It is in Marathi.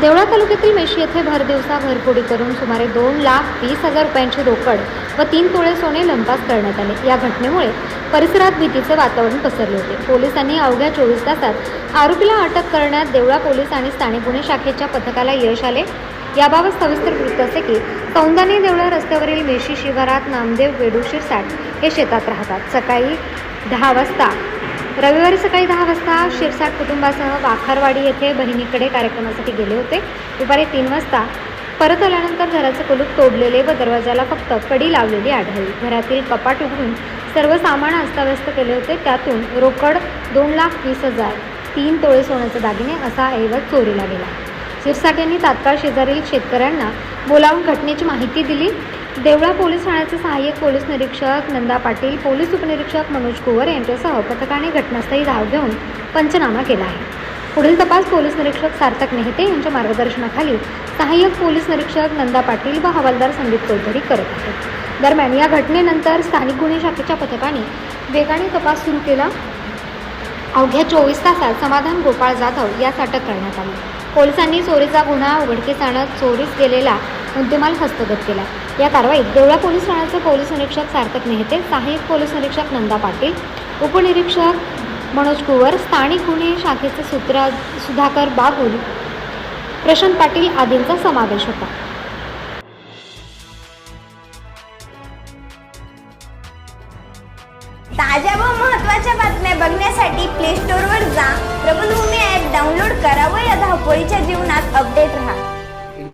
देवळा तालुक्यातील मेशी येथे भर दिवसा घरफोडी करून सुमारे दोन लाख वीस हजार रुपयांची रोकड व तीन तोळे सोने लंपास करण्यात आले. या घटनेमुळे परिसरात भीतीचे वातावरण पसरले होते. पोलिसांनी अवघ्या चोवीस तासात आरोपीला अटक करण्यात देवळा पोलीस आणि स्थानिक गुन्हे शाखेच्या पथकाला यश आले. याबाबत सविस्तर वृत्त असे की सौंदाने देवळा रस्त्यावरील मेशी शिवारात नामदेव वेडू शिरसाट हे शेतात राहतात. सकाळी दहा वाजता रविवारी सकाळी दहा वाजता शिरसाट कुटुंबासह वाखारवाडी येथे बहिणीकडे कार्यक्रमासाठी गेले होते. दुपारी तीन वाजता परत आल्यानंतर घराचे कुलूप तोडलेले व दरवाजाला फक्त कडी लावलेली आढळली. घरातील कपाट उघडून सर्व सामान अस्ताव्यस्त केले होते. त्यातून रोकड दोन लाख वीस हजार तीन तोळे सोन्याचे दागिने असा ऐवज चोरीला गेला. शिरसाट यांनी तात्काळ शेजारील शेतकऱ्यांना बोलावून घटनेची माहिती दिली. देवळा पोलीस ठाण्याचे सहाय्यक पोलीस निरीक्षक नंदा पाटील पोलीस उपनिरीक्षक मनोज कुवर यांच्यासह पथकाने घटनास्थळी धाव घेऊन पंचनामा केला आहे. पुढील तपास पोलीस निरीक्षक सार्थक नेहते यांच्या मार्गदर्शनाखाली सहाय्यक पोलीस निरीक्षक नंदा पाटील व हवालदार संदीप चौधरी करत आहेत. दरम्यान या घटनेनंतर स्थानिक गुन्हे शाखेच्या पथकाने वेगाने तपास सुरू केला. अवघ्या चोवीस तासात समाधान गोपाळ जाधव यास अटक करण्यात आली. पोलिसांनी चोरीचा गुन्हा उघडकीस आणत चोरीस गेलेला मुद्देमाल हस्तगत केला. या कारवाईत देवळा पोलीस ठाण्याचे पोलीस निरीक्षक सार्थक मेहते सहाय्यक पोलीस निरीक्षक नंदा पाटील उपनिरीक्षक मनोज कुवर स्थानिक गुन्हे शाखेचे सूत्रा सुधाकर बागुल प्रशांत पाटील आदींचा समावेश होता. ताज्या व महत्त्वाच्या बातम्या बघण्यासाठी प्ले स्टोअरवर जा. प्रबलभूमी ॲप डाउनलोड करा व या धावपळीच्या जीवनात अपडेट राहा.